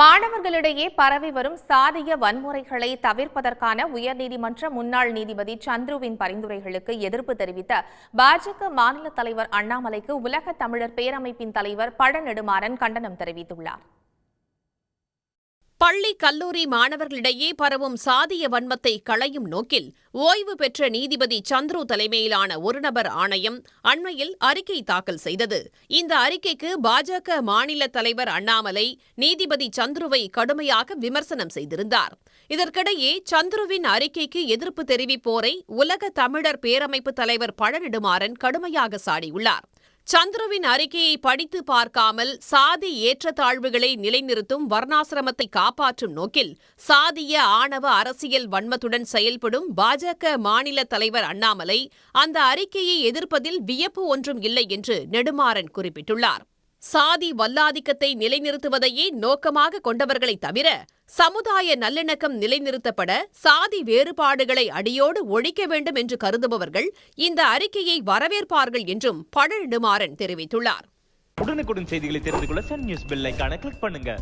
மாணவர்களிடையே பரவி வரும் சாதிய வன்முறைகளை தவிர்ப்பதற்கான உயர்நீதிமன்ற முன்னாள் நீதிபதி சந்துருவின் பரிந்துரைகளுக்கு எதிர்ப்பு தெரிவித்த பாஜக மாநில தலைவர் அண்ணாமலைக்கு உலக தமிழர் பேரமைப்பின் தலைவர் பழநெடுமாறன் கண்டனம் தெரிவித்துள்ளார். பள்ளி கல்லூரி மாணவர்களிடையே பரவும் சாதிய வன்மத்தை களையும் நோக்கில் ஓய்வு பெற்ற நீதிபதி சந்துரு தலைமையிலான ஒருநபர் ஆணையம் அண்மையில் அறிக்கை தாக்கல் செய்தது. இந்த அறிக்கைக்கு பாஜக மாநில தலைவர் அண்ணாமலை நீதிபதி சந்துருவை கடுமையாக விமர்சனம் செய்திருந்தார். இதற்கிடையே சந்துருவின் அறிக்கைக்கு எதிர்ப்பு தெரிவிப்போரை உலக தமிழர் பேரமைப்பு தலைவர் பழநெடுமாறன் கடுமையாக சாடியுள்ளார். சந்துருவின் அறிக்கையை படித்து பார்க்காமல் சாதி ஏற்றத்தாழ்வுகளை நிலைநிறுத்தும் வர்ணாசிரமத்தை காப்பாற்றும் நோக்கில் சாதிய ஆணவ அரசியல் வன்மத்துடன் செயல்படும் பாஜக மாநில தலைவர் அண்ணாமலை அந்த அறிக்கையை எதிர்ப்பதில் வியப்பு ஒன்றும் இல்லை என்று நெடுமாறன் குறிப்பிட்டுள்ளார். சாதி வல்லாதிக்கத்தை நிலைநிறுத்துவதையே நோக்கமாக கொண்டவர்களைத் தவிர சமுதாய நல்லிணக்கம் நிலைநிறுத்தப்பட சாதி வேறுபாடுகளை அடியோடு ஒழிக்க வேண்டும் என்று கருதுபவர்கள் இந்த அறிக்கையை வரவேற்பார்கள் என்றும் பழநெடுமாறன் தெரிவித்துள்ளார். உடனுக்குடன் செய்திகளை தெரிந்து கொள்ள சன் நியூஸ் பெல் கிளிக் பண்ணுங்க.